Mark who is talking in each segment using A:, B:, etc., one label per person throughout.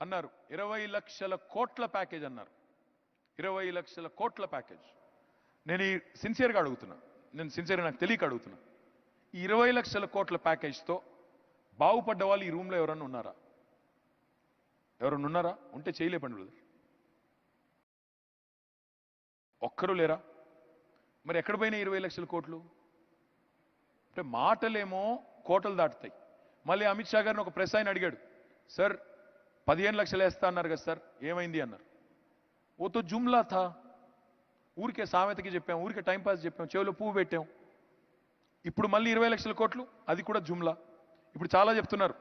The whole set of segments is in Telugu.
A: అన్నారు. ఇరవై లక్షల కోట్ల ప్యాకేజ్ అన్నారు. ఇరవై లక్షల కోట్ల ప్యాకేజ్. నేను ఈ సిన్సియర్గా అడుగుతున్నా. నేను సిన్సియర్గా నాకు తెలియక అడుగుతున్నా. ఈ ఇరవై లక్షల కోట్ల ప్యాకేజ్తో బాగుపడ్డ వాళ్ళు ఈ రూమ్లో ఎవరన్నా ఉన్నారా? ఎవరన్నా ఉన్నారా? ఉంటే చేయలేపండి బ్రదర్. ఒక్కరూ లేరా? మరి ఎక్కడ పోయినా ఇరవై లక్షల కోట్లు? అంటే మాటలేమో కోటలు దాటుతాయి. మళ్ళీ అమిత్ షా గారిని ఒక ప్రెస్ ఆయన అడిగాడు. సార్ పదిహేను లక్షలు వేస్తా అన్నారు కదా సార్ ఏమైంది అన్నారు. ఓతో జుమ్లా థా. ఊరికే సామెతకి చెప్పాం ఊరికే టైంపాస్ చెప్పాం చెవిలో పువ్వు పెట్టాం. ఇప్పుడు మళ్ళీ ఇరవై లక్షల కోట్లు అది కూడా జుమ్లా. ఇప్పుడు చాలా చెప్తున్నారు.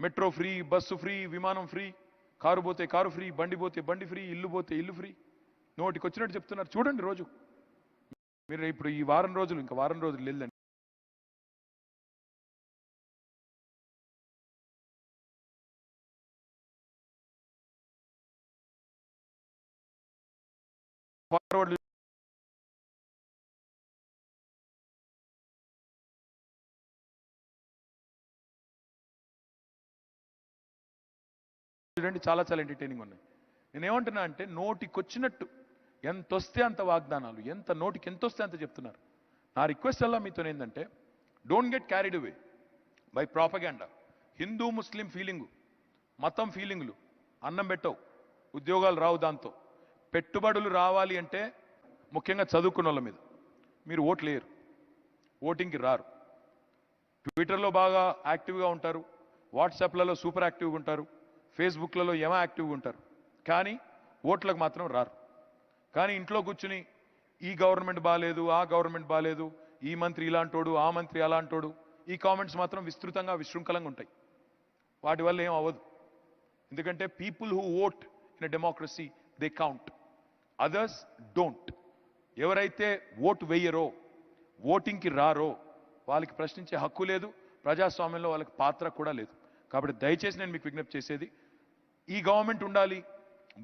A: మెట్రో ఫ్రీ బస్సు ఫ్రీ విమానం ఫ్రీ కారు పోతే కారు ఫ్రీ బండి పోతే బండి ఫ్రీ ఇల్లు పోతే ఇల్లు ఫ్రీ. నోటికి వచ్చినట్టు చెప్తున్నారు. చూడండి రోజు. మీరు ఇప్పుడు ఈ వారం రోజులు ఇంకా వారం రోజులు వెళ్ళండి ఫార్వర్డ్ చూడండి చాలా చాలా ఎంటర్టైనింగ్ ఉన్నాయి. నేను ఏమంటున్నా అంటే నోటికొచ్చినట్టు ఎంత వస్తే అంత వాగ్దానాలు ఎంత నోటికి ఎంత వస్తే అంత చెప్తున్నారు. నా రిక్వెస్ట్ అలా మీతో ఏంటంటే don't get carried away by propaganda Hindu Muslim feeling మతం ఫీలింగులు అన్నం పెట్టవు ఉద్యోగాలు రావు దాంతో. పెట్టుబడులు రావాలి అంటే ముఖ్యంగా చదువుకున్న వాళ్ళ మీద. మీరు ఓట్లు లేరు ఓటింగ్కి రారు. ట్విట్టర్లో బాగా యాక్టివ్గా ఉంటారు. వాట్సాప్లలో సూపర్ యాక్టివ్గా ఉంటారు. ఫేస్బుక్లలో ఏమో యాక్టివ్గా ఉంటారు. కానీ ఓట్లకు మాత్రం రారు. కానీ ఇంట్లో కూర్చుని ఈ గవర్నమెంట్ బాగాలేదు ఆ గవర్నమెంట్ బాగాలేదు ఈ మంత్రి ఇలాంటోడు ఆ మంత్రి అలాంటోడు ఈ కామెంట్స్ మాత్రం విస్తృతంగా విశృంఖలంగా ఉంటాయి. వాటి వల్ల ఏం అవ్వదు. ఎందుకంటే people who vote in democracy they count. Others don't ఎవరైతే ఓటు వేయరో ఓటింగ్కి రారో వాళ్ళకి ప్రశ్నించే హక్కు లేదు ప్రజాస్వామ్యంలో వాళ్ళకి పాత్ర కూడా లేదు. కాబట్టి దయచేసి నేను మీకు విజ్ఞప్తి చేసేది ఈ గవర్నమెంట్ ఉండాలి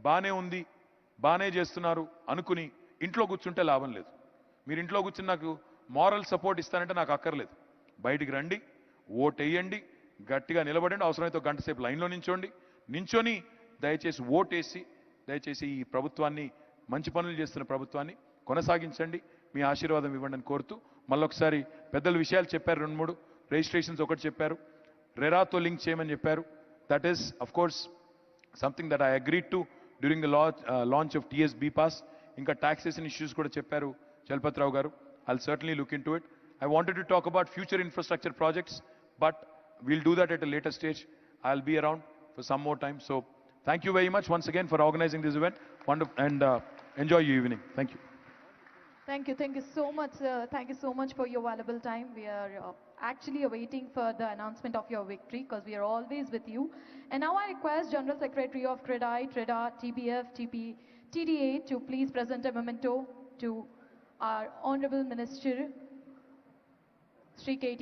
A: బాగానే ఉంది బాగానే చేస్తున్నారు అనుకుని ఇంట్లో కూర్చుంటే లాభం లేదు. మీరు ఇంట్లో కూర్చుని నాకు మారల్ సపోర్ట్ ఇస్తానంటే నాకు అక్కర్లేదు. బయటికి రండి ఓట్ వేయండి గట్టిగా నిలబడండి అవసరమైతే గంట సేపు లైన్లో నించోండి. నించొని దయచేసి ఓటేసి దయచేసి ఈ ప్రభుత్వాన్ని మంచి పనులు చేస్తున్న ప్రభుత్వాన్ని కొనసాగించండి. మీ ఆశీర్వాదం ఇవ్వండి అని కోరుతూ మళ్ళొకసారి పెద్దల విషయాలు చెప్పారు రెండు మూడు. రిజిస్ట్రేషన్స్ ఒకటి చెప్పారు. రెరాతో లింక్ చేయమని చెప్పారు. That is of course something that I agreed to during the launch of TSB pass ఇంకా టాక్సేషన్ ఇష్యూస్ కూడా చెప్పారు చలపతిరావు గారు. I certainly look into it I wanted to talk about future infrastructure projects but we'll do that at a later stage I will be around for some more time so thank you very much once again for organising this event wonder and Enjoy your evening. Thank you.
B: Thank you. Thank you so much. Uh, thank you so much for your valuable time. We are uh, actually awaiting for the announcement of your victory because we are always with you. And now I request General Secretary of TREDI, TREDA, TBF, TP, TDA to please present a memento to our Honorable Minister, Sri KT.